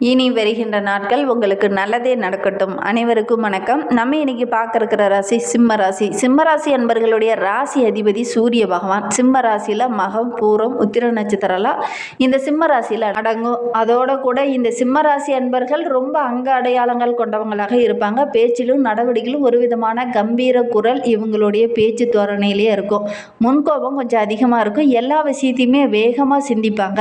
இனி வருகின்ற நாட்கள் உங்களுக்கு நல்லதே நடக்கட்டும். அனைவருக்கும் வணக்கம். நம்ம இன்னைக்கு பார்க்க இருக்கிற ராசி சிம்ம ராசி. சிம்ம ராசி அன்பர்களுடைய ராசி அதிபதி சூரிய பகவான். சிம்ம ராசியில் மகம் பூரம் உத்திர நட்சத்திரம்லாம் இந்த சிம்ம ராசியில் அடங்கும். அதோட கூட இந்த சிம்ம ராசி அன்பர்கள் ரொம்ப அங்க அடையாளங்கள் கொண்டவங்களாக இருப்பாங்க. பேச்சிலும் நடவடிக்கையிலும் ஒரு விதமான கம்பீர குரல் இவங்களுடைய பேச்சு தோரணையிலே இருக்கும். முன்கோபம் கொஞ்சம் அதிகமாக இருக்கும். எல்லா விஷயத்தையுமே வேகமாக சிந்திப்பாங்க.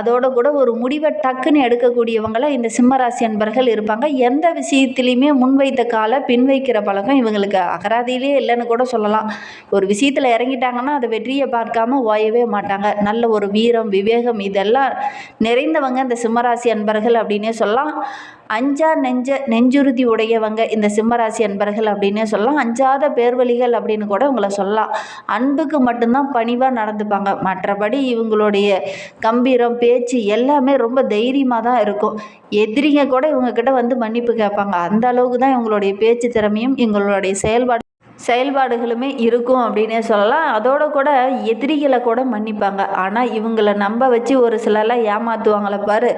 அதோட கூட ஒரு முடிவை டக்குன்னு எடுக்கக்கூடியவங்க எடுக்கக்கூடியவங்கள இந்த சிம்மராசி அன்பர்கள் இருப்பாங்க. எந்த விஷயத்துலையுமே முன்வைத்த காலை பின் வைக்கிற பழக்கம் இவங்களுக்கு அகராதியிலே இல்லைன்னு கூட சொல்லலாம். ஒரு விஷயத்தில் இறங்கிட்டாங்கன்னா அதை வெற்றியை பார்க்காம ஓயவே மாட்டாங்க. நல்ல ஒரு வீரம் விவேகம் இதெல்லாம் நிறைந்தவங்க இந்த சிம்மராசி அன்பர்கள் அப்படின்னே சொல்லலாம். அஞ்சா நெஞ்ச நெஞ்சுறுதி உடையவங்க இந்த சிம்மராசி அன்பர்கள் அப்படின்னே சொல்லலாம். அஞ்சாத பேர்வழிகள் அப்படின்னு கூட உங்களை சொல்லலாம். அன்புக்கு மட்டும்தான் பணிவாக நடந்துப்பாங்க. மற்றபடி இவங்களுடைய கம்பீரம் பேச்சு எல்லாமே ரொம்ப தைரியமாக தான் இருக்கும். எதிரிங்க கூட இவங்கக்கிட்ட வந்து மன்னிப்பு கேட்பாங்க. அந்த அளவுக்கு தான் இவங்களுடைய பேச்சு திறமையும் இவங்களுடைய செயல்பாடு செயல்பாடுகளுமே இருக்கும் அப்படின்னே சொல்லலாம். அதோட கூட எதிரிகளை கூட மன்னிப்பாங்க. ஆனால் இவங்களை நம்ப வச்சு ஒரு சிலர்லாம் ஏமாற்றுவாங்கள பாரு.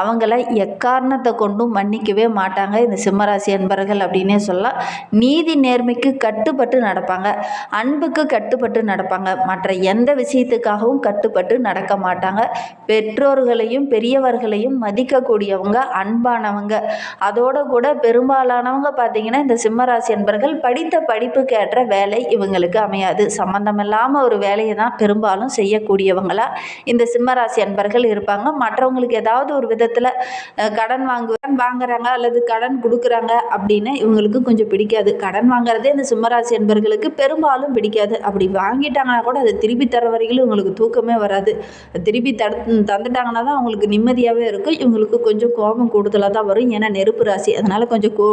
அவங்கள எக்காரணத்தை கொண்டும் மன்னிக்கவே மாட்டாங்க இந்த சிம்மராசி அன்பர்கள் அப்படின்னே சொல்லலாம். நீதி நேர்மைக்கு கட்டுப்பட்டு நடப்பாங்க. அன்புக்கு கட்டுப்பட்டு நடப்பாங்க. மற்ற எந்த விஷயத்துக்காகவும் கட்டுப்பட்டு நடக்க மாட்டாங்க. பெற்றோர்களையும் பெரியவர்களையும் மதிக்கக்கூடியவங்க அன்பானவங்க. அதோட கூட பெரும்பாலானவங்க பார்த்தீங்கன்னா இந்த சிம்மராசி அன்பர்கள் படித்த படிப்புக்கு ஏற்ற வேலை இவங்களுக்கு அமையாது. சம்மந்தமில்லாமல் ஒரு வேலையை தான் பெரும்பாலும் செய்யக்கூடியவங்களாக இந்த சிம்மராசி அன்பர்கள் இருப்பாங்க. மற்றவங்களுக்கு ஏதாவது ஒரு விதத்தில் கடன் வாங்கு வாங்குறாங்க அல்லது கடன் கொடுக்குறாங்க அப்படின்னு இவங்களுக்கு கொஞ்சம் பிடிக்காது. கடன் வாங்குறதே இந்த சிம்மராசி அன்பர்களுக்கு பெரும்பாலும் பிடிக்காது. அப்படி வாங்கிட்டாங்கன்னா கூட அதை திருப்பி தர வரையிலும் இவங்களுக்கு தூக்கமே வராது. திருப்பி தடு தந்துட்டாங்கன்னா தான் அவங்களுக்கு நிம்மதியாகவே இருக்கும். இவங்களுக்கு கொஞ்சம் கோபம் கூடுதலாக தான் வரும். ஏன்னா நெருப்பு ராசி. அதனால் கொஞ்சம் கோ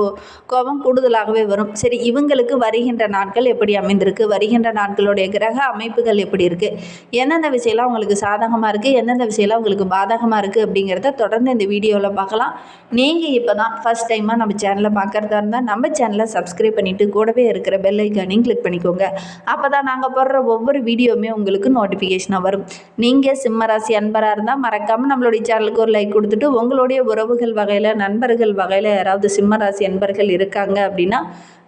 கோபம் கூடுதலாகவே வரும். சரி இவங்களுக்கு வருகின்ற நாட்கள் எப்படி அமைந்திருக்கு? வருகின்ற நாட்களுடைய கிரக அமைப்புகள் எப்படி இருக்குது எந்தெந்த விஷயம்லாம் உங்களுக்கு சாதகமாக இருக்குது எந்தெந்த விஷயம்லாம் உங்களுக்கு பாதகமாக இருக்குது அப்படிங்கிறத தொடர்ந்து இந்த வீடியோவில் பார்க்கலாம். நீங்கள் இப்போ தான் ஃபஸ்ட் டைமாக நம்ம சேனலை பார்க்குறதா இருந்தால் நம்ம சேனலை சப்ஸ்கிரைப் பண்ணிவிட்டு கூடவே இருக்கிற பெல் ஐக்கானையும் கிளிக் பண்ணிக்கோங்க. அப்போ தான் நாங்கள் போடுற ஒவ்வொரு வீடியோவுமே உங்களுக்கு நோட்டிஃபிகேஷனாக வரும். நீங்கள் சிம்மராசி அன்பராக இருந்தால் மறக்காமல் நம்மளுடைய சேனலுக்கு ஒரு லைக் கொடுத்துட்டு உங்களுடைய உறவுகள் வகையில் நண்பர்கள் வகையில் யாராவது சிம்மராசி அன்பர்கள் இருக்காங்க அப்படின்னா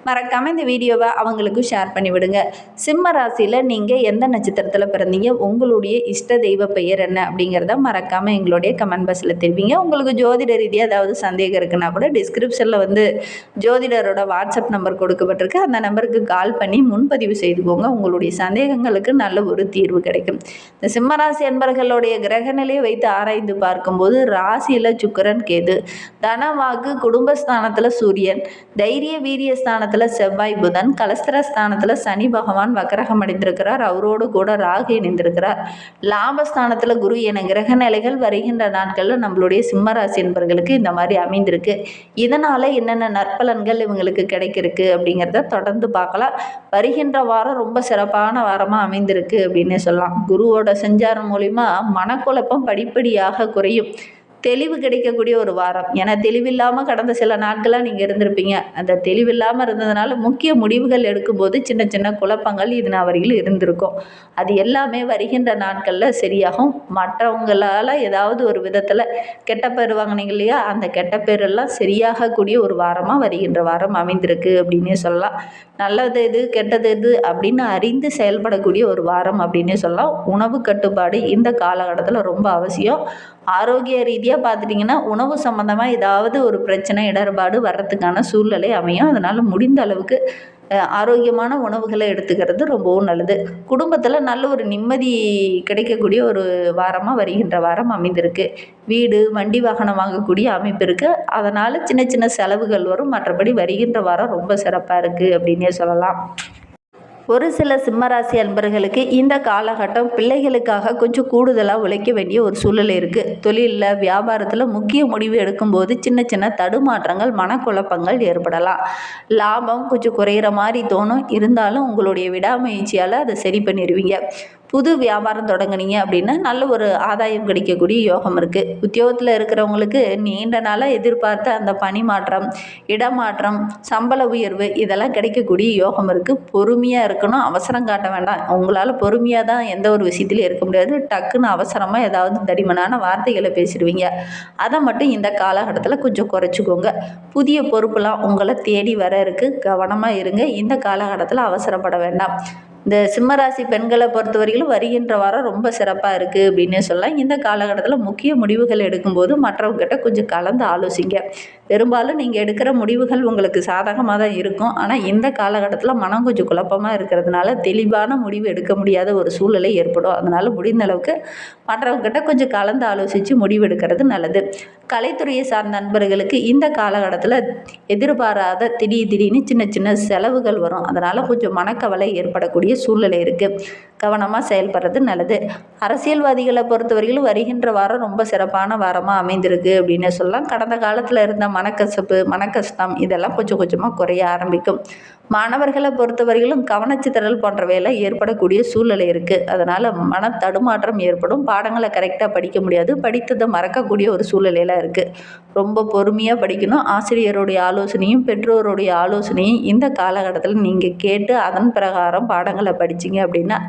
மறக்காமல் இந்த வீடியோவை அவங்களுக்கும் ஷேர் பண்ணிவிடுங்க சிம்ம ராசியில் நீங்கள் எந்த நட்சத்திரத்தில் பிறந்தீங்க? உங்களுடைய இஷ்ட தெய்வ பெயர் என்ன? அப்படிங்கிறத மறக்காமல் எங்களுடைய கமெண்ட் பாக்ஸில் தெரிவிங்க. உங்களுக்கு ஜோதிட ரீதியாக ஏதாவது சந்தேகம் இருக்குன்னா கூட டிஸ்கிரிப்ஷனில் வந்து ஜோதிடரோட வாட்ஸ்அப் நம்பர் கொடுக்கப்பட்டிருக்கு. அந்த நம்பருக்கு கால் பண்ணி முன்பதிவு செய்துக்கோங்க. உங்களுடைய சந்தேகங்களுக்கு நல்ல ஒரு தீர்வு கிடைக்கும். இந்த சிம்மராசி கிரக கிரகநிலையை வைத்து ஆராய்ந்து பார்க்கும்போது ராசியில் சுக்கரன் கேது. தனவாக்கு குடும்பஸ்தானத்தில் சூரியன். தைரிய வீரிய ஸ்தானத்தில் செவ்வாய் புதன் கலஸ்திர ஸ்தானத்தில் சனி பகவான் வக்கரகம் அடைந்திருக்கிறார். அவரோடு கூட ராகு இணைந்திருக்கிறார். லாபஸ்தானத்தில் குரு என கிரக நிலைகள் வருகின்ற நாட்களில் நம்மளுடைய சிம்மராசி என்பர்களுக்கு இந்த மாதிரி அமைந்திருக்கு. இதனால் என்னென்ன நற்பலன்கள் இவங்களுக்கு கிடைக்கிருக்கு அப்படிங்கிறத தொடர்ந்து பார்க்கலாம். வருகின்ற வாரம் ரொம்ப சிறப்பான வாரமாக அமைந்திருக்கு அப்படின்னு சொல்லலாம். குருவோட செஞ்சாரம் மூலிமா மனக்குழப்பம் படிப்படியாக குறையும். தெளிவு கிடைக்கக்கூடிய ஒரு வாரம். ஏன்னா தெளிவில்லாமல் கடந்த சில நாட்களாக நீங்கள் இருந்திருப்பீங்க. அந்த தெளிவில்லாமல் இருந்ததுனால முக்கிய முடிவுகள் எடுக்கும்போது சின்ன சின்ன குழப்பங்கள் இது நான் வரையில் இருந்திருக்கும். அது எல்லாமே வருகின்ற நாட்களில் சரியாகும். மற்றவங்களால் ஏதாவது ஒரு விதத்தில் கெட்ட பேர் வாங்கினீங்க இல்லையா? அந்த கெட்ட பேரெல்லாம் சரியாகக்கூடிய ஒரு வாரமாக வருகின்ற வாரம் அமைந்திருக்கு அப்படின்னே சொல்லலாம். நல்லது எது கெட்டது எது அப்படின்னு அறிந்து செயல்படக்கூடிய ஒரு வாரம் அப்படின்னே சொல்லலாம். உணவு கட்டுப்பாடு இந்த காலகட்டத்தில் ரொம்ப அவசியம். ஆரோக்கிய ரீதியாக பார்த்துட்டிங்கன்னா உணவு சம்மந்தமாக ஏதாவது ஒரு பிரச்சனை இடர்பாடு வர்றதுக்கான சூழ்நிலை அமையும். அதனால் முடிந்த அளவுக்கு ஆரோக்கியமான உணவுகளை எடுத்துக்கிறது ரொம்பவும் நல்லது. குடும்பத்தில் நல்ல ஒரு நிம்மதி கிடைக்கக்கூடிய ஒரு வாரமாக வருகின்ற வாரம் அமைந்திருக்கு. வீடு வண்டி வாகனம் வாங்கக்கூடிய அமைப்பு இருக்குது அதனால் சின்ன சின்ன செலவுகள் வரும். மற்றபடி வருகின்ற வாரம் ரொம்ப சிறப்பாக இருக்குது அப்படின்னே சொல்லலாம். ஒரு சில சிம்மராசி அன்பர்களுக்கு இந்த காலகட்டம் பிள்ளைகளுக்காக கொஞ்சம் கூடுதலாக உழைக்க வேண்டிய ஒரு சூழ்நிலை இருக்குது தொழிலில் வியாபாரத்தில் முக்கிய முடிவு எடுக்கும்போது சின்ன சின்ன தடுமாற்றங்கள் மனக்குழப்பங்கள் ஏற்படலாம். லாபம் கொஞ்சம் குறையிற மாதிரி தோணும். இருந்தாலும் உங்களுடைய விடாமுயற்சியால் அதை சரி பண்ணிடுவீங்க புது வியாபாரம் தொடங்குனீங்க அப்படின்னா நல்ல ஒரு ஆதாயம் கிடைக்கக்கூடிய யோகம் இருக்குது உத்தியோகத்தில் இருக்கிறவங்களுக்கு நீண்ட நாளாக எதிர்பார்த்த அந்த பணி மாற்றம் இடமாற்றம் சம்பள உயர்வு இதெல்லாம் கிடைக்கக்கூடிய யோகம் இருக்குது பொறுமையாக இருக்கு இருக்கணும். அவசரம் காட்ட வேண்டாம். உங்களால் பொறுமையாக தான் எந்த ஒரு விஷயத்துலையும் இருக்க முடியாது. டக்குன்னு அவசரமாக ஏதாவது தடிமனான வார்த்தைகளை பேசிடுவீங்க. அதை மட்டும் இந்த காலகட்டத்தில் கொஞ்சம் குறைச்சிக்கோங்க. புதிய பொறுப்புலாம் உங்களை தேடி வர இருக்குது கவனமாக இருங்க. இந்த காலகட்டத்தில் அவசரப்பட வேண்டாம். இந்த சிம்மராசி பெண்களை பொறுத்த வரையிலும் வருகின்ற வாரம் ரொம்ப சிறப்பாக இருக்குது அப்படின்னே சொல்லலாம். இந்த காலகட்டத்தில் முக்கிய முடிவுகள் எடுக்கும்போது மற்றவங்ககிட்ட கொஞ்சம் கலந்து ஆலோசிங்க. பெரும்பாலும் நீங்கள் எடுக்கிற முடிவுகள் உங்களுக்கு சாதகமாக தான் இருக்கும். ஆனால் இந்த காலகட்டத்தில் மனம் கொஞ்சம் குழப்பமாக இருக்கிறதுனால தெளிவான முடிவு எடுக்க முடியாத ஒரு சூழ்நிலை ஏற்படும். அதனால் முடிந்த அளவுக்கு மற்றவங்ககிட்ட கொஞ்சம் கலந்து ஆலோசித்து முடிவு எடுக்கிறது நல்லது. கலைத்துறையை சார்ந்த நண்பர்களுக்கு இந்த காலகட்டத்தில் எதிர்பாராத திடீர் திடீர்னு சின்ன சின்ன செலவுகள் வரும். அதனால் கொஞ்சம் மனக்கவலை ஏற்படக்கூடிய சூழ்நிலை இருக்குது கவனமாக செயல்படுறது நல்லது. அரசியல்வாதிகளை பொறுத்தவரையிலும் வருகின்ற வாரம் ரொம்ப சிறப்பான வாரமாக அமைந்திருக்கு அப்படின்னு சொல்லலாம். கடந்த காலத்தில் இருந்த மனக்கசப்பு மனக்கஷ்டம் இதெல்லாம் கொஞ்சம் கொஞ்சமாக குறைய ஆரம்பிக்கும். மாணவர்களை பொறுத்தவரையிலும் கவனச்சிதறல் போன்ற வேலை ஏற்படக்கூடிய சூழ்நிலை இருக்குது அதனால் மன தடுமாற்றம் ஏற்படும். பாடங்களை கரெக்டாக படிக்க முடியாது. படித்ததை மறக்கக்கூடிய ஒரு சூழ்நிலையெல்லாம் இருக்குது ரொம்ப பொறுமையாக படிக்கணும். ஆசிரியருடைய ஆலோசனையும் பெற்றோருடைய ஆலோசனையும் இந்த காலகட்டத்தில் நீங்கள் கேட்டு அதன் பிரகாரம் பாடங்களை படிச்சிங்க அப்படின்னா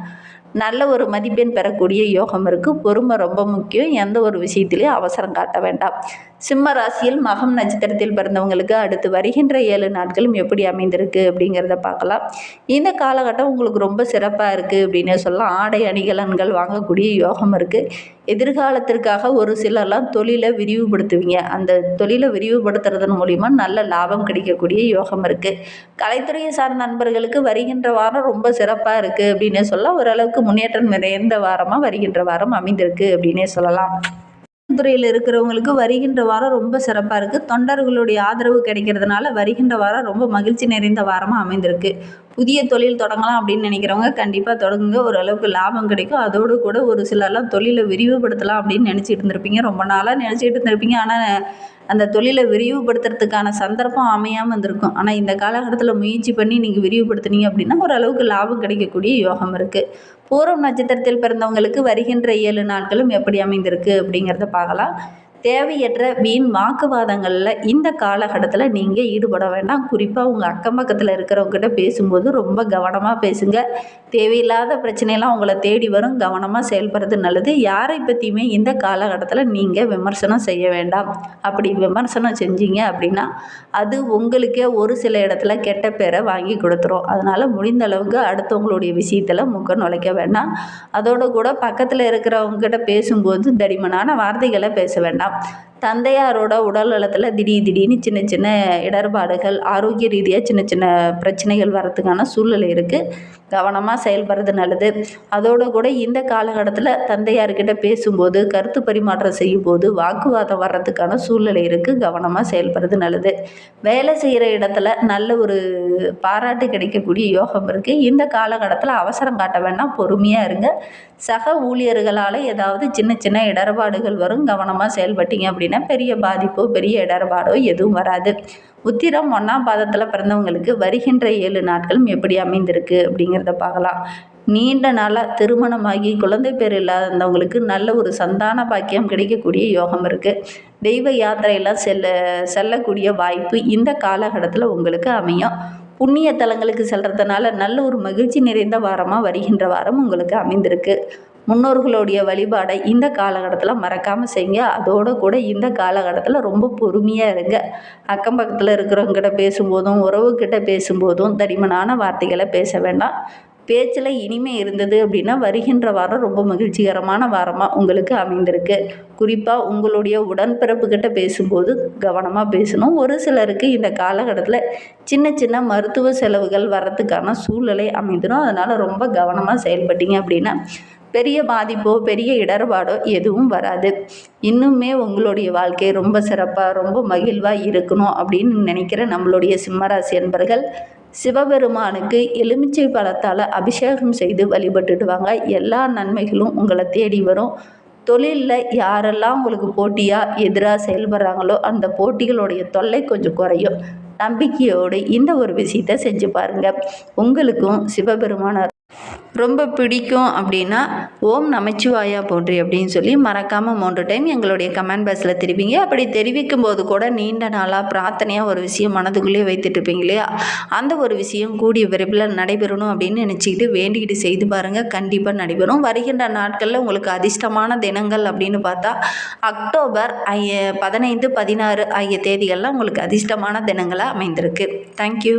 நல்ல ஒரு மதிப்பெண் பெறக்கூடிய யோகம் இருக்குது பொறுமை ரொம்ப முக்கியம். எந்த ஒரு விஷயத்திலையும் அவசரம் காட்ட வேண்டாம். சிம்ம ராசியில் மகம் நட்சத்திரத்தில் பிறந்தவங்களுக்கு அடுத்து வருகின்ற ஏழு நாட்களும் எப்படி அமைந்திருக்கு அப்படிங்கிறத பார்க்கலாம். இந்த காலகட்டம் உங்களுக்கு ரொம்ப சிறப்பாக இருக்குது அப்படின்னு சொல்லலாம். ஆடை அணிகலன்கள் வாங்கக்கூடிய யோகம் இருக்குது எதிர்காலத்திற்காக ஒரு சிலர்லாம் தொழிலை விரிவுபடுத்துவீங்க. அந்த தொழிலை விரிவுபடுத்துறதன் மூலிமா நல்ல லாபம் கிடைக்கக்கூடிய யோகம் இருக்குது கலைத்துறையை சார்ந்த நண்பர்களுக்கு வருகின்ற வாரம் ரொம்ப சிறப்பாக இருக்குது அப்படின்னு சொல்லலாம் ஓரளவுக்கு முன்னேற்றம் நிறைந்த வாரமாக வருகின்ற வாரம் அமைந்திருக்கு அப்படின்னே சொல்லலாம். துறையில் இருக்கிறவங்களுக்கு வருகின்ற வாரம் ரொம்ப சிறப்பாக இருக்குது தொண்டர்களுடைய ஆதரவு கிடைக்கிறதுனால வருகின்ற வாரம் ரொம்ப மகிழ்ச்சி நிறைந்த வாரமாக அமைந்திருக்கு. புதிய தொழில் தொடங்கலாம் அப்படின்னு நினைக்கிறவங்க கண்டிப்பாக தொடங்குங்க. ஓரளவுக்கு லாபம் கிடைக்கும். அதோடு கூட ஒரு சிலர்லாம் தொழிலை விரிவுபடுத்தலாம் அப்படின்னு நினச்சிட்டு இருந்திருப்பீங்க. ரொம்ப நாளாக நினச்சிட்டு இருந்திருப்பீங்க. ஆனால் அந்த தொழிலை விரிவுபடுத்துறதுக்கான சந்தர்ப்பம் அமையாமல் இருந்திருக்கும். ஆனால் இந்த காலகட்டத்தில் முயற்சி பண்ணி நீங்கள் விரிவுபடுத்துனீங்க அப்படின்னா ஓரளவுக்கு லாபம் கிடைக்கக்கூடிய யோகம் இருக்குது பூர்வம் நட்சத்திரத்தில் பிறந்தவங்களுக்கு வருகின்ற ஏழு நாட்களும் எப்படி அமைந்திருக்கு அப்படிங்கிறத பார்க்கலாம். தேவையற்ற வீண் வாக்குவாதங்களில் இந்த காலகட்டத்தில் நீங்கள் ஈடுபட வேண்டாம். குறிப்பாக உங்கள் அக்கம் பக்கத்தில் இருக்கிறவங்ககிட்ட பேசும்போது ரொம்ப கவனமாக பேசுங்க. தேவையில்லாத பிரச்சனையெல்லாம் உங்களை தேடி வரும். கவனமாக செயல்படுறது நல்லது. யாரை பற்றியுமே இந்த காலகட்டத்தில் நீங்கள் விமர்சனம் செய்ய வேண்டாம். அப்படி விமர்சனம் செஞ்சீங்க அப்படின்னா அது உங்களுக்கே ஒரு சில இடத்துல கெட்ட பேரை வாங்கி கொடுத்துரும். அதனால் முடிந்த அளவுக்கு அடுத்தவங்களுடைய விஷயத்தில் முக்க நுழைக்க வேண்டாம். அதோடு கூட பக்கத்தில் இருக்கிறவங்ககிட்ட பேசும்போது தடிமனான வார்த்தைகளை பேச வேண்டாம். up. தந்தையாரோட உடல் நலத்தில் திடீர் திடீர்னு சின்ன சின்ன இடர்பாடுகள் ஆரோக்கிய ரீதியாக சின்ன சின்ன பிரச்சனைகள் வரத்துக்கான சூழ்நிலை இருக்குது கவனமாக செயல்படுறது நல்லது. அதோடு கூட இந்த காலகட்டத்தில் தந்தையார்கிட்ட பேசும்போது கருத்து பரிமாற்றம் செய்யும் போது வாக்குவாதம் வர்றதுக்கான சூழ்நிலை இருக்குது கவனமாக செயல்படுறது நல்லது. வேலை செய்கிற இடத்துல நல்ல ஒரு பாராட்டு கிடைக்கக்கூடிய யோகம் இருக்குது இந்த காலகட்டத்தில் அவசரம் காட்ட வேண்டாம் பொறுமையாக இருங்க. சக ஊழியர்களால் ஏதாவது சின்ன சின்ன இடர்பாடுகள் வரும். கவனமாக செயல்பட்டீங்க அப்படின்னு பெரிய பாதிப்போ பெரிய இடர்பாடோ எதுவும் வராது. உத்திரம் ஒன்றாம் பாதத்தில் பிறந்தவங்களுக்கு வருகின்ற ஏழு நாட்களும் எப்படி அமைந்திருக்கு அப்படிங்கிறத பார்க்கலாம். நீண்ட நாளாக திருமணமாகி குழந்தை பேர் இல்லாதவங்களுக்கு நல்ல ஒரு சந்தான பாக்கியம் கிடைக்கக்கூடிய யோகம் இருக்குது தெய்வ யாத்திரையெல்லாம் செல்ல செல்லக்கூடிய வாய்ப்பு இந்த காலகட்டத்தில் உங்களுக்கு அமையும். புண்ணிய தலங்களுக்கு செல்கிறதுனால நல்ல ஒரு மகிழ்ச்சி நிறைந்த வாரமாக வருகின்ற வாரம் உங்களுக்கு அமைந்திருக்கு. முன்னோர்களுடைய வழிபாடை இந்த காலகட்டத்தில் மறக்காமல் செய்யுங்க. அதோடு கூட இந்த காலகட்டத்தில் ரொம்ப பொறுமையாக இருங்க. அக்கம் பக்கத்தில் இருக்கிறவங்ககிட்ட பேசும்போதும் உறவுக்கிட்ட பேசும்போதும் தடிமனான வார்த்தைகளை பேச வேண்டாம். பேச்சில் இனிமை இருந்தது அப்படின்னா வருகின்ற வாரம் ரொம்ப மகிழ்ச்சிகரமான வாரமாக உங்களுக்கு அமைந்திருக்கு. குறிப்பாக உங்களுடைய உடன்பிறப்புக்கிட்ட பேசும்போது கவனமாக பேசணும். ஒரு சிலருக்கு இந்த காலகட்டத்தில் சின்ன சின்ன மருத்துவ செலவுகள் வரத்துக்கான சூழ்நிலை அமைந்துடும் அதனால் ரொம்ப கவனமாக செயல்பட்டீங்க அப்படின்னா பெரிய பாதிப்போ பெரிய இடர்பாடோ எதுவும் வராது. இன்னுமே உங்களுடைய வாழ்க்கை ரொம்ப சிறப்பாக ரொம்ப மகிழ்வாக இருக்கணும் அப்படின்னு நினைக்கிற நம்மளுடைய சிம்மராசி அன்பர்கள் சிவபெருமானுக்கு எலுமிச்சை பழத்தால் அபிஷேகம் செய்து வழிபட்டுடுவாங்க. எல்லா நன்மைகளும் உங்களை தேடி வரும். தொழிலில் யாரெல்லாம் உங்களுக்கு போட்டியாக எதிராக செயல்படுறாங்களோ அந்த போட்டிகளுடைய தொல்லை கொஞ்சம் குறையும். நம்பிக்கையோடு இந்த ஒரு விஷயத்தை செஞ்சு பாருங்கள் உங்களுக்கும் சிவபெருமான ரொம்ப பிடிக்கும் அப்படின்னா ஓம் நமச்சிவாயா போன்றி அப்படின்னு சொல்லி மறக்காமல் மூன்று டைம் எங்களுடைய கமெண்ட் பாக்ஸில் தெரிவிங்க. அப்படி தெரிவிக்கும் போது கூட நீண்ட நாளாக பிரார்த்தனையாக ஒரு விஷயம் மனதுக்குள்ளேயே வைத்துட்டு இருப்பீங்க இல்லையா? அந்த ஒரு விஷயம் கூடிய விரைவில் நடைபெறணும் அப்படின்னு நினச்சிக்கிட்டு வேண்டிக்கிட்டு செய்து பாருங்கள் கண்டிப்பாக நடைபெறும். வருகின்ற நாட்களில் உங்களுக்கு அதிர்ஷ்டமான தினங்கள் அப்படின்னு பார்த்தா அக்டோபர் ஐய பதினைந்து பதினாறு ஆகிய தேதிகள்லாம் உங்களுக்கு அதிர்ஷ்டமான தினங்களாக அமைந்திருக்கு. தேங்க்யூ